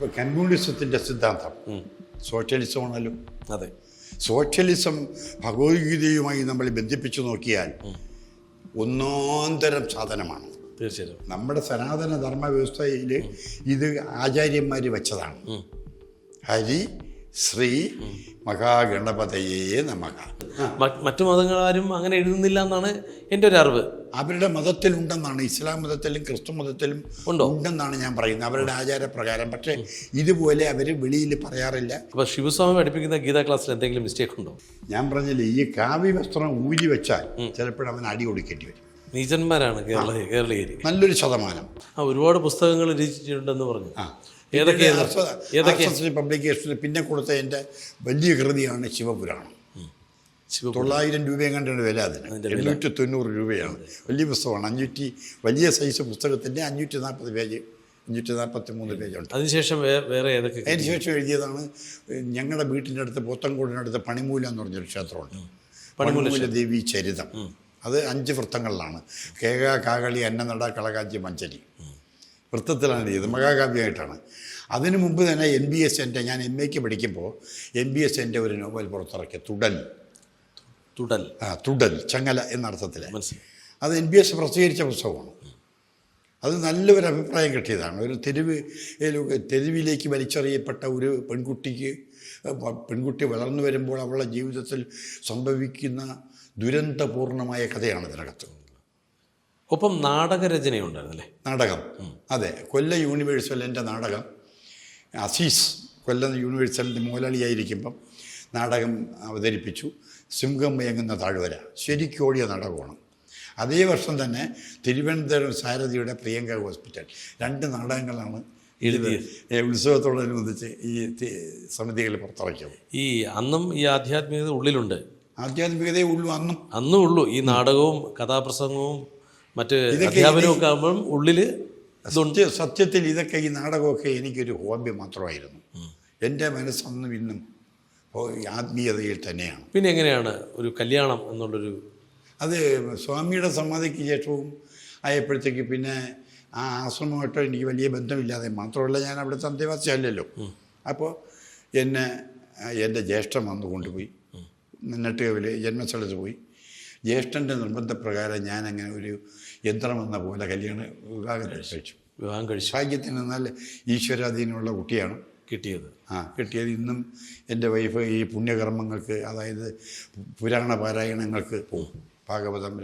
ഇപ്പോൾ കമ്മ്യൂണിസത്തിന്റെ സിദ്ധാന്തം. സോഷ്യലിസമാണല്ലോ. അതെ. സോഷ്യലിസം ഭഗവത്ഗീതയുമായി നമ്മൾ ബന്ധിപ്പിച്ചു നോക്കിയാൽ ഒന്നാന്തരം സാധനമാണ്. തീർച്ചയായിട്ടും. നമ്മുടെ സനാതന ധർമ്മ വ്യവസ്ഥയിൽ ഇത് ആചാര്യന്മാർ വെച്ചതാണ്. ഹരി ശ്രീ മഹാഗണപതയെ നമക മറ്റു മതങ്ങളാരും അങ്ങനെ എഴുതുന്നില്ല എന്നാണ് എന്റെ ഒരു അറിവ്. അവരുടെ മതത്തിലുണ്ടെന്നാണ് ഇസ്ലാം മതത്തിലും ക്രിസ്തു മതത്തിലും ഉണ്ടോ? ഉണ്ടെന്നാണ് ഞാൻ പറയുന്നത്. അവരുടെ ആചാരപ്രകാരം. പക്ഷേ ഇതുപോലെ അവർ വെളിയിൽ പറയാറില്ല. അപ്പോൾ ശിവസ്വാമി പഠിപ്പിക്കുന്ന ഗീതാ ക്ലാസ്സിൽ എന്തെങ്കിലും മിസ്റ്റേക്ക് ഉണ്ടോ? ഞാൻ പറഞ്ഞില്ല ഈ കാവ്യ വസ്ത്രം ഊരി വെച്ചാൽ ചിലപ്പോൾ അവൻ അടി കൊടുക്കേണ്ടി വരും. നീചന്മാരാണ് കേരള കേരളീയ നല്ലൊരു ശതമാനം. ആ ഒരുപാട് പുസ്തകങ്ങൾ രചിച്ചിട്ടുണ്ടെന്ന് പറഞ്ഞു. ഏതൊക്കെ പബ്ലിക്കേഷന് പിന്നെ കൊടുത്ത എന്റെ വലിയ കൃതിയാണ് ശിവപുരാണം. ശിവ തൊള്ളായിരം രൂപയും കണ്ടാണ് വില അതിന്. എണ്ണൂറ്റി തൊണ്ണൂറ് രൂപയാണ്. വലിയ പുസ്തകമാണ്. അഞ്ഞൂറ്റി വലിയ സൈസ് പുസ്തകത്തിന്റെ അഞ്ഞൂറ്റി നാൽപ്പത് പേജ് അഞ്ഞൂറ്റി നാൽപ്പത്തി മൂന്ന് പേജുണ്ട്. അതിനുശേഷം വേറെ ഏതൊക്കെ അതിനുശേഷം എഴുതിയതാണ് ഞങ്ങളുടെ വീട്ടിന്റെ അടുത്ത് പോത്തൻകോടിനടുത്ത് പണിമൂല എന്ന് പറഞ്ഞൊരു ക്ഷേത്രമുണ്ട്. പണിമൂല ദേവി ചരിതം. അത് അഞ്ച് വൃത്തങ്ങളിലാണ്. കേക കാകളി അന്നനട കളകാഞ്ചി മഞ്ചരി. വൃത്തത്തിലാണ് എഴുതിയത് മഹാകാവ്യമായിട്ടാണ് അതിനു മുമ്പ് തന്നെ എൻ ബി എസ് എന്റെ ഞാൻ എം എക്ക് പഠിക്കുമ്പോൾ എൻ ബി എസ് എന്റെ ഒരു നോവൽ പുറത്തിറക്കി. തുടൽ. തുടൽ. ആ തുടൽ ചങ്ങല എന്നർത്ഥത്തിൽ അത് എൻ ബി എസ് പ്രസിദ്ധീകരിച്ച പുസ്തകമാണ്. അത് നല്ലൊരു അഭിപ്രായം കിട്ടിയതാണ്. ഒരു തെരുവ് തെരുവിലേക്ക് വലിച്ചെറിയപ്പെട്ട ഒരു പെൺകുട്ടിക്ക് പെൺകുട്ടി വളർന്നു വരുമ്പോൾ അവളുടെ ജീവിതത്തിൽ സംഭവിക്കുന്ന ദുരന്തപൂർണമായ കഥയാണ് ഇതിനകത്ത്. ഒപ്പം നാടകരചനയുണ്ടായിരുന്നല്ലേ? നാടകം. അതെ കൊല്ല യൂണിവേഴ്സലിന്റെ നാടകം. അസീസ് കൊല്ലം യൂണിവേഴ്സലിന്റെ മുതലാളിയായിരിക്കുമ്പം നാടകം അവതരിപ്പിച്ചു. സിംഹം മയങ്ങുന്ന താഴ്വര. ശരിക്കോടിയ നാടകമാണ്. അതേ വർഷം തന്നെ തിരുവനന്തപുരം സാരഥിയുടെ പ്രിയങ്ക ഹോസ്പിറ്റൽ. രണ്ട് നാടകങ്ങളാണ് എഴുതിയത്. ഉത്സവത്തോടനുബന്ധിച്ച് ഈ സമിതികളിൽ സമിതികൾ പുറത്തിറക്കിയത്. ഈ അന്നും ഈ ആധ്യാത്മികത ഉള്ളിലുണ്ട്. ആധ്യാത്മികതയെ ഉള്ളൂ അന്നും. അന്നും ഉള്ളൂ ഈ നാടകവും കഥാപ്രസംഗവും മറ്റ് അധ്യാപനമൊക്കെ ആകുമ്പം ഉള്ളിൽ സത്യ സത്യത്തിൽ ഇതൊക്കെ ഈ നാടകമൊക്കെ എനിക്കൊരു ഹോബി മാത്രമായിരുന്നു. എന്റെ മനസ്സന്നും ഇന്നും ആത്മീയതയിൽ തന്നെയാണ്. പിന്നെ എങ്ങനെയാണ് ഒരു കല്യാണം എന്നുള്ളൊരു അത് സ്വാമിയുടെ സമാധിക്ക് ശേഷവും ആയപ്പോഴത്തേക്ക് പിന്നെ ആ ആശ്രമമായിട്ട് എനിക്ക് വലിയ ബന്ധമില്ലാതെ മാത്രമല്ല ഞാൻ അവിടുത്തെ അന്തേവാസിയല്ലല്ലോ. അപ്പോൾ എന്നെ എന്റെ ജ്യേഷ്ഠം വന്നു കൊണ്ടുപോയി. നെട്ടുകവിൽ ജന്മസ്ഥലത്ത് പോയി. ജ്യേഷ്ഠന്റെ നിർബന്ധപ്രകാരം ഞാൻ അങ്ങനെ ഒരു യന്ത്രമെന്ന പോലെ കല്യാണം വിവാഹം കഴിച്ചു. വിവാഹം കഴിച്ചു. ഭാഗ്യത്തിന് എന്നാൽ ഈശ്വരാധീനമുള്ള കുട്ടിയാണ്. കിട്ടിയത്. ആ കിട്ടിയത് ഇന്നും എന്റെ വൈഫ് ഈ പുണ്യകർമ്മങ്ങൾക്ക് അതായത് പുരാണ പാരായണങ്ങൾക്ക് പോകും ഭാഗവതം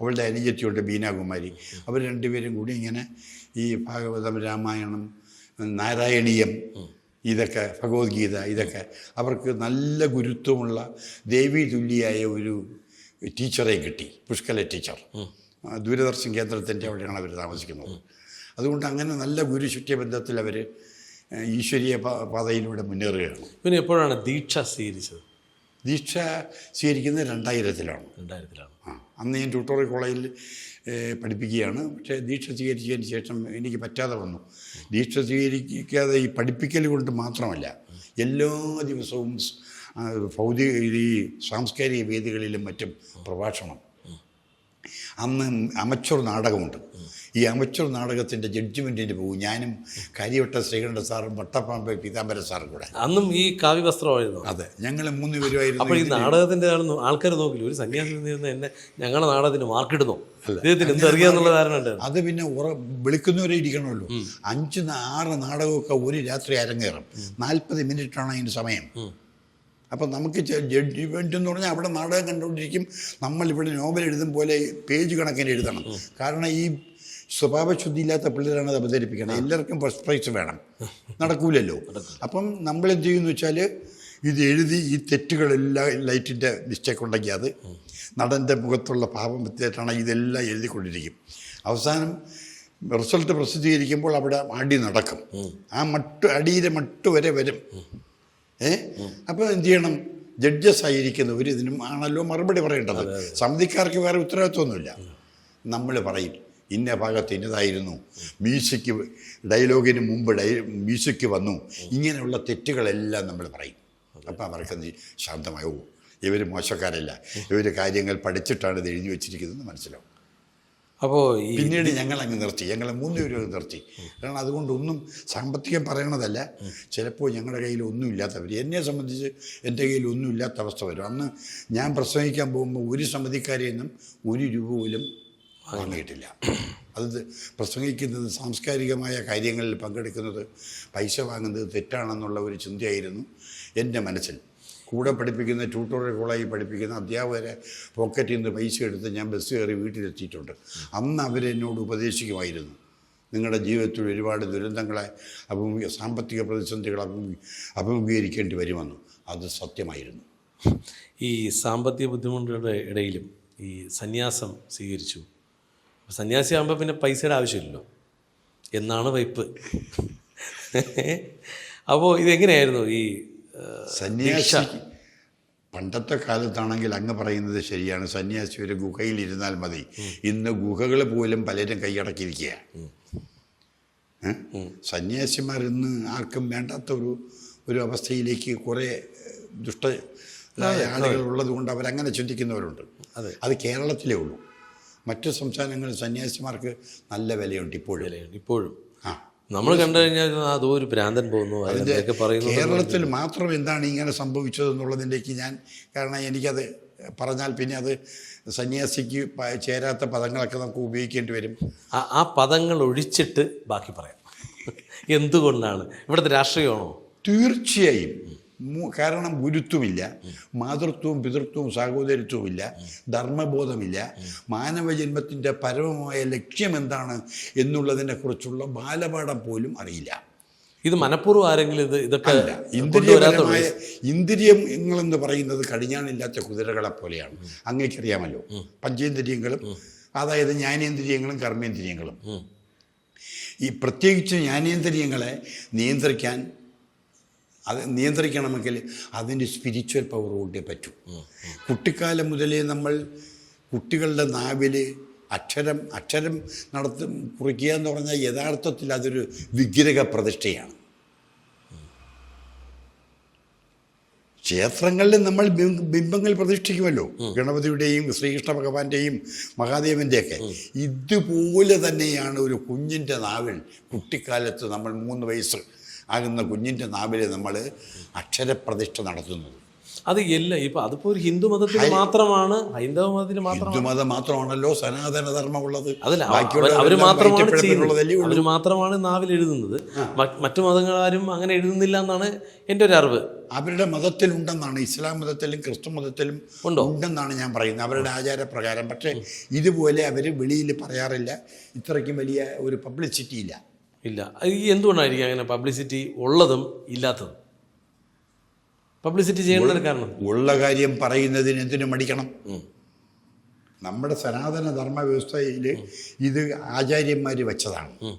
അവളുടെ അനുജത്തിയുണ്ട് ബീനാകുമാരി. അവർ രണ്ടുപേരും കൂടി ഇങ്ങനെ ഈ ഭാഗവതം രാമായണം നാരായണീയം ഇതൊക്കെ ഭഗവത്ഗീത ഇതൊക്കെ അവർക്ക് നല്ല ഗുരുത്വമുള്ള ദേവീതുല്യായ ഒരു ടീച്ചറെ കിട്ടി പുഷ്കല ടീച്ചർ. ദൂരദർശൻ കേന്ദ്രത്തിന്റെ അവിടെയാണ് അവർ താമസിക്കുന്നത്. അതുകൊണ്ട് അങ്ങനെ നല്ല ഗുരുശിഷ്യ ബന്ധത്തിൽ അവർ ഈശ്വരീയ പാതയിലൂടെ മുന്നേറുകയാണ്. പിന്നെ എപ്പോഴാണ് ദീക്ഷ സ്വീകരിച്ചത്? ദീക്ഷ സ്വീകരിക്കുന്നത് രണ്ടായിരത്തിലാണ്. രണ്ടായിരത്തിലാണ്. ആ അന്ന് ഞാൻ ട്യൂട്ടോറിയൽ കോളേജിൽ പഠിപ്പിക്കുകയാണ്. പക്ഷേ ദീക്ഷ സ്വീകരിച്ചതിന് ശേഷം എനിക്ക് പറ്റാതെ വന്നു. ദീക്ഷ സ്വീകരിക്കാതെ ഈ പഠിപ്പിക്കൽ കൊണ്ട് മാത്രമല്ല എല്ലാ ദിവസവും ഭൗതിക ഈ സാംസ്കാരിക വേദികളിലും മറ്റും പ്രഭാഷണം. അന്ന് അമച്ചൂർ നാടകമുണ്ട്. ഈ അമച്ചൂർ നാടകത്തിന്റെ ജഡ്ജ്മെന്റിന് പോകും. ഞാനും കരിവട്ട ശ്രീകണ്ഠ സാറും വട്ടപ്പാമ്പ പീതാംബര സാറും കൂടെ. അന്നും ഈ കാവ്യവസ്ത്രമായിരുന്നു. അതെ. ഞങ്ങൾ മൂന്ന് പേരുമായിരുന്നു അപ്പോൾ ഈ നാടകത്തിന്റെ ആണെന്ന് ആൾക്കാർ നോക്കില്ല. ഒരു സന്യാസി നിന്ന് എന്നെ ഞങ്ങളുടെ നാടകത്തിന് മാർക്കിടുന്നു. എന്തറിയാന്നുള്ള ധാരണ ഉണ്ട് അത് പിന്നെ ഉറ വിളിക്കുന്നവരെ ഇരിക്കണമല്ലോ. അഞ്ച് ആറ് നാടകമൊക്കെ ഒരു രാത്രി അരങ്ങേറും. നാൽപ്പത് മിനിറ്റാണ് അതിന് സമയം. അപ്പം നമുക്ക് ജഡ്ജ്മെന്റ് എന്ന് പറഞ്ഞാൽ അവിടെ നാടകം കണ്ടുകൊണ്ടിരിക്കും. നമ്മൾ ഇവിടെ നോവൽ എഴുതും പോലെ പേജ് കണക്കിന് എഴുതണം. കാരണം ഈ സ്വഭാവശുദ്ധിയില്ലാത്ത പിള്ളേരാണ് അത് അവതരിപ്പിക്കണം എല്ലാവർക്കും ഫസ്റ്റ് പ്രൈസ് വേണം. നടക്കൂലല്ലോ. അപ്പം നമ്മൾ എന്ത് ചെയ്യുമെന്ന് വെച്ചാൽ ഇത് എഴുതി ഈ തെറ്റുകളെല്ലാം ലൈറ്റിന്റെ മിസ്റ്റേക്ക് ഉണ്ടെങ്കിൽ അത് നടന്റെ മുഖത്തുള്ള പാപം വ്യത്യാസമാണ് ഇതെല്ലാം എഴുതിക്കൊണ്ടിരിക്കും. അവസാനം റിസൾട്ട് പ്രസിദ്ധീകരിക്കുമ്പോൾ അവിടെ അടി നടക്കും. ആ മട്ട് അടിയിലെ മട്ട് വരെ വരും. ഏ? അപ്പോൾ എന്ത് ചെയ്യണം? ജഡ്ജസ് ആയിരിക്കുന്നവർ ഇതിനും ആണല്ലോ മറുപടി പറയേണ്ടത്. സമിതിക്കാർക്ക് വേറെ ഉത്തരവാദിത്വമൊന്നുമില്ല. നമ്മൾ പറയും ഇന്ന ഭാഗത്ത് ഇന്നതായിരുന്നു. മ്യൂസിക് ഡയലോഗിന് മുമ്പ് ഡയ മ്യൂസിക് വന്നു. ഇങ്ങനെയുള്ള തെറ്റുകളെല്ലാം നമ്മൾ പറയും. അപ്പോൾ അവർക്ക് ശാന്തമായോ ഇവർ മോശക്കാരല്ല. ഇവർ കാര്യങ്ങൾ പഠിച്ചിട്ടാണ് ഇത് എഴുതി വെച്ചിരിക്കുന്നതെന്ന് മനസ്സിലാവും. അപ്പോൾ പിന്നീട് ഞങ്ങൾ അങ്ങ് നിർത്തി. ഞങ്ങളെ മൂന്നുപേരും അങ്ങ് നിർത്തി. കാരണം അതുകൊണ്ടൊന്നും സാമ്പത്തികം പറയണതല്ല. ചിലപ്പോൾ ഞങ്ങളുടെ കയ്യിൽ ഒന്നും ഇല്ലാത്തവർ എന്നെ സംബന്ധിച്ച് എന്റെ കയ്യിൽ ഒന്നും ഇല്ലാത്ത അവസ്ഥ വരും. അന്ന് ഞാൻ പ്രസംഗിക്കാൻ പോകുമ്പോൾ ഒരു സമിതിക്കാരിൽ നിന്നും ഒരു രൂപ പോലും വാങ്ങിയിട്ടില്ല. അത് പ്രസംഗിക്കുന്നത് സാംസ്കാരികമായ കാര്യങ്ങളിൽ പങ്കെടുക്കുന്നത് പൈസ വാങ്ങുന്നത് തെറ്റാണെന്നുള്ള ഒരു ചിന്തയായിരുന്നു എന്റെ മനസ്സിൽ. കൂടെ പഠിപ്പിക്കുന്ന ട്യൂട്ടോറിയൽ കോളേജിൽ പഠിപ്പിക്കുന്ന അധ്യാപകരെ പോക്കറ്റിൽ നിന്ന് പൈസ എടുത്ത് ഞാൻ ബസ് കയറി വീട്ടിലെത്തിയിട്ടുണ്ട്. അന്ന് അവരെന്നോട് ഉപദേശിക്കുമായിരുന്നു. നിങ്ങളുടെ ജീവിതത്തിൽ ഒരുപാട് ദുരന്തങ്ങളെ അഭിമുഖ സാമ്പത്തിക പ്രതിസന്ധികൾ അഭിമുഖ അഭിമുഖീകരിക്കേണ്ടി വരുമെന്ന്. അത് സത്യമായിരുന്നു. ഈ സാമ്പത്തിക ബുദ്ധിമുട്ടുകളുടെ ഇടയിലും ഈ സന്യാസം സ്വീകരിച്ചു. സന്യാസിയാകുമ്പോൾ പിന്നെ പൈസയുടെ ആവശ്യമില്ലല്ലോ. എന്നാണ് വൈപ്പ്. അപ്പോൾ ഇതെങ്ങനെയായിരുന്നു ഈ സന്യാസി പണ്ടത്തെ കാലത്താണെങ്കിൽ അങ്ങ് പറയുന്നത് ശരിയാണ്. സന്യാസി ഒരു ഗുഹയിലിരുന്നാൽ മതി. ഇന്ന് ഗുഹകൾ പോലും പലരും കൈയടക്കിയിരിക്കുക? സന്യാസിമാർ ഇന്ന് ആർക്കും വേണ്ടാത്ത ഒരു ഒരു അവസ്ഥയിലേക്ക് കുറേ ദുഷ്ട ആളുകൾ ഉള്ളത് കൊണ്ട് അവരങ്ങനെ ചിന്തിക്കുന്നവരുണ്ട്. അതെ. അത് കേരളത്തിലേ ഉള്ളൂ. മറ്റു സംസ്ഥാനങ്ങളിൽ സന്യാസിമാർക്ക് നല്ല വിലയുണ്ട് ഇപ്പോഴും. വിലയുണ്ട് ഇപ്പോഴും. ആ. നമ്മൾ കണ്ടു കഴിഞ്ഞാൽ അതോ ഒരു ഭ്രാന്തൻ പോകുന്നു അതിന്റെയൊക്കെ പറയുന്നു കേരളത്തിൽ മാത്രം എന്താണ് ഇങ്ങനെ സംഭവിച്ചത് എന്നുള്ളതിന്റെക്ക് ഞാൻ കാരണം എനിക്കത് പറഞ്ഞാൽ പിന്നെ അത് സന്യാസിക്ക് ചേരാത്ത പദങ്ങളൊക്കെ നമുക്ക് ഉപയോഗിക്കേണ്ടി വരും. ആ പദങ്ങൾ ഒഴിച്ചിട്ട് ബാക്കി പറയാം. എന്തുകൊണ്ടാണ്? ഇവിടുത്തെ രാഷ്ട്രീയമാണോ? തീർച്ചയായും. കാരണം ഗുരുത്വമില്ല. മാതൃത്വവും പിതൃത്വവും സാഹോദര്യത്വമില്ല ധർമ്മബോധമില്ല. മാനവജന്മത്തിന്റെ പരമമായ ലക്ഷ്യം എന്താണ് എന്നുള്ളതിനെക്കുറിച്ചുള്ള ബാലപാഠം പോലും അറിയില്ല. ഇത് മനഃപൂർവം ആരെങ്കിലും ഇത് ഇതൊക്കെ ഇന്ദ്രിയപരമായ ഇന്ദ്രിയങ്ങളെന്ന് പറയുന്നത് കടിഞ്ഞാണില്ലാത്ത കുതിരകളെ പോലെയാണ്. അങ്ങേക്കറിയാമല്ലോ. പഞ്ചേന്ദ്രിയങ്ങളും അതായത് ജ്ഞാനേന്ദ്രിയങ്ങളും കർമ്മേന്ദ്രിയങ്ങളും. ഈ പ്രത്യേകിച്ച് ജ്ഞാനേന്ദ്രിയങ്ങളെ നിയന്ത്രിക്കാൻ അത് നിയന്ത്രിക്കണമെങ്കിൽ അതിന്റെ സ്പിരിച്വൽ പവർ കൊണ്ടേ പറ്റൂ. കുട്ടിക്കാലം മുതലേ നമ്മൾ കുട്ടികളുടെ നാവിൽ അക്ഷരം അക്ഷരം നടത്തി കുറിക്കുക എന്ന് പറഞ്ഞാൽ യഥാർത്ഥത്തിൽ അതൊരു വിഗ്രഹ പ്രതിഷ്ഠയാണ്. ക്ഷേത്രങ്ങളിൽ നമ്മൾ ബിംബങ്ങൾ പ്രതിഷ്ഠിക്കുമല്ലോ. ഗണപതിയുടെയും ശ്രീകൃഷ്ണ ഭഗവാന്റെയും മഹാദേവന്റെയൊക്കെ. ഇതുപോലെ തന്നെയാണ് ഒരു കുഞ്ഞിന്റെ നാവിൽ കുട്ടിക്കാലത്ത് നമ്മൾ മൂന്ന് വയസ്സ് ആകുന്ന കുഞ്ഞിന്റെ നാവിൽ നമ്മൾ അക്ഷരപ്രതിഷ്ഠ നടത്തുന്നത്. അത് എല്ലാ ഇപ്പം അതിപ്പോൾ ഒരു ഹിന്ദു മതത്തിൽ മാത്രമാണ് ഹൈന്ദവ മതത്തിൽ മാത്രമാണ്. ഹിന്ദുമതം മാത്രമാണല്ലോ സനാതന ധർമ്മമുള്ളത് അതല്ല അവർ മാത്രമാണ് അവർ മാത്രമാണ് നാവിൽ എഴുതുന്നത്. മറ്റു മതങ്ങളാരും അങ്ങനെ എഴുതുന്നില്ല എന്നാണ് എന്റെ ഒരു അറിവ്. അവരുടെ മതത്തിലുണ്ടെന്നാണ് ഇസ്ലാം മതത്തിലും ക്രിസ്തു മതത്തിലും ഉണ്ടോ? ഉണ്ടെന്നാണ് ഞാൻ പറയുന്നത്. അവരുടെ ആചാരപ്രകാരം. പക്ഷേ ഇതുപോലെ അവർ വെളിയിൽ പറയാറില്ല. ഇത്രയ്ക്കും വലിയ ഒരു പബ്ലിസിറ്റി ഇല്ല. ഇല്ല. ഈ എന്തുകൊണ്ടായിരിക്കും അങ്ങനെ പബ്ലിസിറ്റി ഉള്ളതും ഇല്ലാത്തതും? പബ്ലിസിറ്റി ചെയ്യുന്നതിന് കാരണം ഉള്ള കാര്യം പറയുന്നതിന് എന്തിനു മടിക്കണം? നമ്മുടെ സനാതന ധർമ്മ വ്യവസ്ഥയിൽ ഇത് ആചാര്യന്മാർ വെച്ചതാണ്.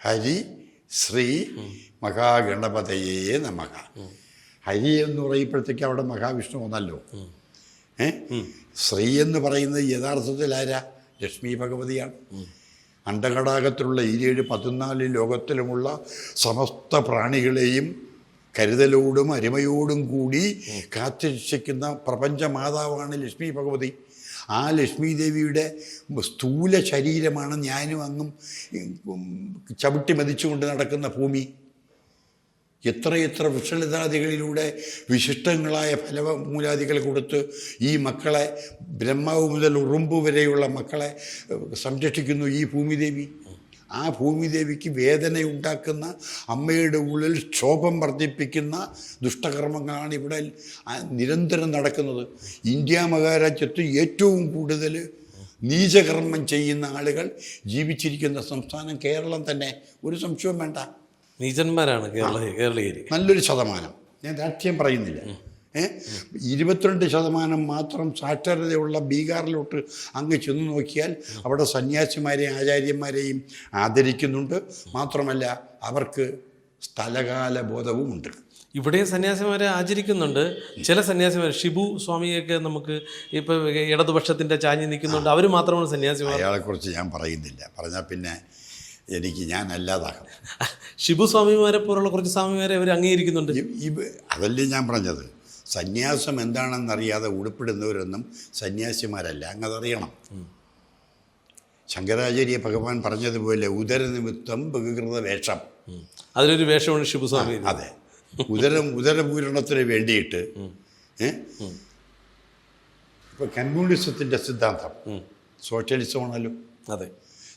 ഹരി ശ്രീ മഹാഗണപതയേ നമക ഹരി എന്ന് പറയുമ്പോഴത്തേക്ക് അവിടെ മഹാവിഷ്ണു വന്നല്ലോ. ഏ? ശ്രീ എന്ന് പറയുന്നത് യഥാർത്ഥത്തിൽ ആരാ? ലക്ഷ്മി ഭഗവതിയാണ്. അണ്ടകടാകത്തിലുള്ള ഇരുപത് പതിനാല് ലോകത്തിലുമുള്ള സമസ്ത പ്രാണികളെയും കരുതലോടും അരുമയോടും കൂടി കാത്തിരക്ഷിക്കുന്ന പ്രപഞ്ച മാതാവാണ് ലക്ഷ്മി ഭഗവതി. ആ ലക്ഷ്മി ദേവിയുടെ സ്ഥൂല ശരീരമാണ് ഞാനും അങ്ങും ചവിട്ടി മതിച്ചുകൊണ്ട് നടക്കുന്ന ഭൂമി. എത്രയെത്ര വൃക്ഷലതാദികളിലൂടെ വിശിഷ്ടങ്ങളായ ഫലമൂലാദികൾ കൊടുത്ത് ഈ മക്കളെ ബ്രഹ്മാവ് മുതൽ ഉറുമ്പ് വരെയുള്ള മക്കളെ സംരക്ഷിക്കുന്നു ഈ ഭൂമിദേവി. ആ ഭൂമിദേവിക്ക് വേദനയുണ്ടാക്കുന്ന അമ്മയുടെ ഉള്ളിൽ ക്ഷോഭം വർദ്ധിപ്പിക്കുന്ന ദുഷ്ടകർമ്മങ്ങളാണ് ഇവിടെ നിരന്തരം നടക്കുന്നത്. ഇന്ത്യ മഹാരാജ്യത്ത് ഏറ്റവും കൂടുതൽ നീചകർമ്മം ചെയ്യുന്ന ആളുകൾ ജീവിച്ചിരിക്കുന്ന സംസ്ഥാനം കേരളം തന്നെ. ഒരു സംശയവും വേണ്ട. നീചന്മാരാണ് കേരള നല്ലൊരു ശതമാനം. ഞാൻ രാഷ്ട്രീയം പറയുന്നില്ല. ഇരുപത്തിരണ്ട് ശതമാനം മാത്രം സാക്ഷരതയുള്ള ബീഹാറിലോട്ട് അങ്ങ് ചെന്ന് നോക്കിയാൽ അവിടെ സന്യാസിമാരെയും ആചാര്യന്മാരെയും ആദരിക്കുന്നുണ്ട്. മാത്രമല്ല അവർക്ക് സ്ഥലകാല ബോധവും ഉണ്ട്. ഇവിടെ സന്യാസിമാരെ ആചരിക്കുന്നുണ്ട്. ചില സന്യാസിമാർ ഷിബു സ്വാമിയൊക്കെ നമുക്ക് ഇപ്പം ഇടതുപക്ഷത്തിന്റെ ചാഞ്ഞ് നിൽക്കുന്നുണ്ട്. അവർ മാത്രമാണ് സന്യാസിമാർ. അയാളെക്കുറിച്ച് ഞാൻ പറയുന്നില്ല. പറഞ്ഞാൽ പിന്നെ എനിക്ക് ഞാൻ അല്ലാതാകും ഷിബു സ്വാമിമാരെ പോലുള്ള കുറച്ച് സ്വാമിമാരെ അവർ അംഗീകരിക്കുന്നുണ്ട്. അതല്ലേ ഞാൻ പറഞ്ഞത്? സന്യാസം എന്താണെന്നറിയാതെ ഉടുപ്പിടുന്നവരൊന്നും സന്യാസിമാരല്ല അങ്ങതറിയണം. ശങ്കരാചാര്യ ഭഗവാൻ പറഞ്ഞതുപോലെ ഉദരനിമിത്തം ബഹുകൃത വേഷം. അതിലൊരു വേഷമാണ് ശിവസ്വാമി അതെ. ഉദരം ഉദരപൂരണത്തിന് വേണ്ടിയിട്ട് ഇപ്പം ഇപ്പൊ കമ്മ്യൂണിസത്തിന്റെ സിദ്ധാന്തം. സോഷ്യലിസമാണല്ലോ. അതെ.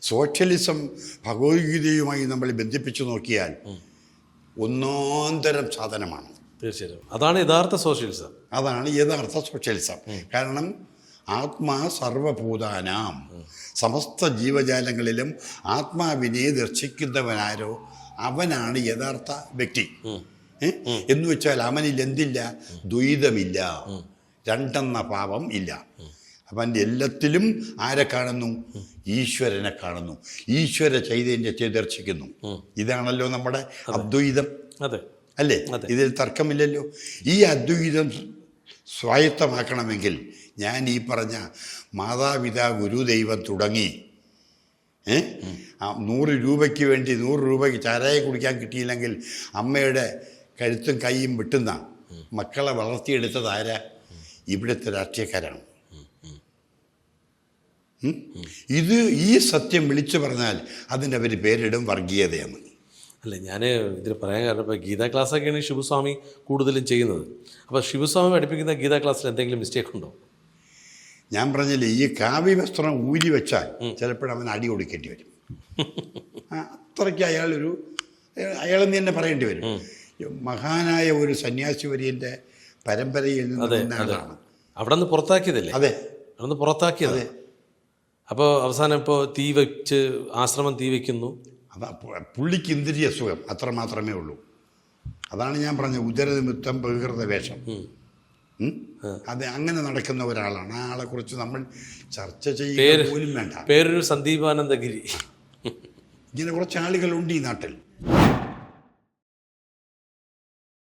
സോഷ്യലിസം ഭഗവത്ഗീതയുമായി നമ്മൾ ബന്ധിപ്പിച്ചു നോക്കിയാൽ ഒന്നാന്തരം സാധനമാണ്. തീർച്ചയായിട്ടും. അതാണ് യഥാർത്ഥ സോഷ്യലിസം. അതാണ് യഥാർത്ഥ സോഷ്യലിസം. കാരണം ആത്മാ സർവഭൂതാനാം. സമസ്ത ജീവജാലങ്ങളിലും ആത്മാവിനെ ദർശിക്കുന്നവനാരോ അവനാണ് യഥാർത്ഥ വ്യക്തി? എന്ന് വെച്ചാൽ അവനിൽ എന്തില്ല? ദ്വൈതമില്ല. രണ്ടെന്ന പാപം ഇല്ല. അവൻ എല്ലാത്തിലും ആരെ കാണുന്നു? ഈശ്വരനെ കാണുന്നു. ഈശ്വര ചൈതന്യ ദർശിക്കുന്നു. ഇതാണല്ലോ നമ്മുടെ അദ്വൈതം. അതെ. അല്ലേ? ഇതിൽ തർക്കമില്ലല്ലോ. ഈ അദ്വൈതം സ്വായത്തമാക്കണമെങ്കിൽ ഞാൻ ഈ പറഞ്ഞ മാതാപിതാ ഗുരുദൈവം തുടങ്ങി ഏ? ആ നൂറ് രൂപയ്ക്ക് വേണ്ടി നൂറ് രൂപയ്ക്ക് ചാരായ കുടിക്കാൻ കിട്ടിയില്ലെങ്കിൽ അമ്മയുടെ കഴുത്തും കൈയും വെട്ടുന്ന മക്കളെ വളർത്തിയെടുത്തത് ആരാ? ഇവിടുത്തെ രാഷ്ട്രീയക്കാരാണ്? ഇത് ഈ സത്യം വിളിച്ചു പറഞ്ഞാൽ അതിന്റെ അവർ പേരിടും വർഗീയതയെന്ന് അല്ല ഞാൻ ഇതിൽ പറയാൻ കാരണം ഇപ്പോൾ ഗീതാ ക്ലാസ്സൊക്കെയാണ് ശിവസ്വാമി കൂടുതലും ചെയ്യുന്നത്. അപ്പോൾ ശിവസ്വാമി പഠിപ്പിക്കുന്ന ഗീതാ ക്ലാസ്സിൽ എന്തെങ്കിലും മിസ്റ്റേക്ക് ഉണ്ടോ? ഞാൻ പറഞ്ഞില്ലേ ഈ കാവ്യ വസ്ത്രം ഊരി വെച്ചാൽ ചിലപ്പോഴവൻ അടി കൊടുക്കേണ്ടി വരും. അത്രയ്ക്ക് അയാളൊരു അയാളെന്ന് തന്നെ പറയേണ്ടി വരും. മഹാനായ ഒരു സന്യാസി വര്യന്റെ പരമ്പരയിൽ നിന്ന് ആളാണ് അവിടെ നിന്ന് പുറത്താക്കിയതല്ലേ? അതെ. അവിടെ നിന്ന് പുറത്താക്കിയത് അപ്പോൾ അവസാനം ഇപ്പോൾ തീ വെച്ച് ആശ്രമം തീ വയ്ക്കുന്നു അതാ പുള്ളിക്ക് ഇന്ദ്രിയ സുഖം അത്ര മാത്രമേ ഉള്ളൂ. അതാണ് ഞാൻ പറഞ്ഞത് ഉദരനിമിത്തം ബഹിർത വേഷം. അത് അങ്ങനെ നടക്കുന്ന ഒരാളാണ്. ആ ആളെ കുറിച്ച് നമ്മൾ ചർച്ച ചെയ്യുക പോലും വേണ്ട. പേരൊരു സന്ദീപാനന്ദഗിരി. ഇങ്ങനെ കുറച്ച് ആളുകളുണ്ട് ഈ നാട്ടിൽ.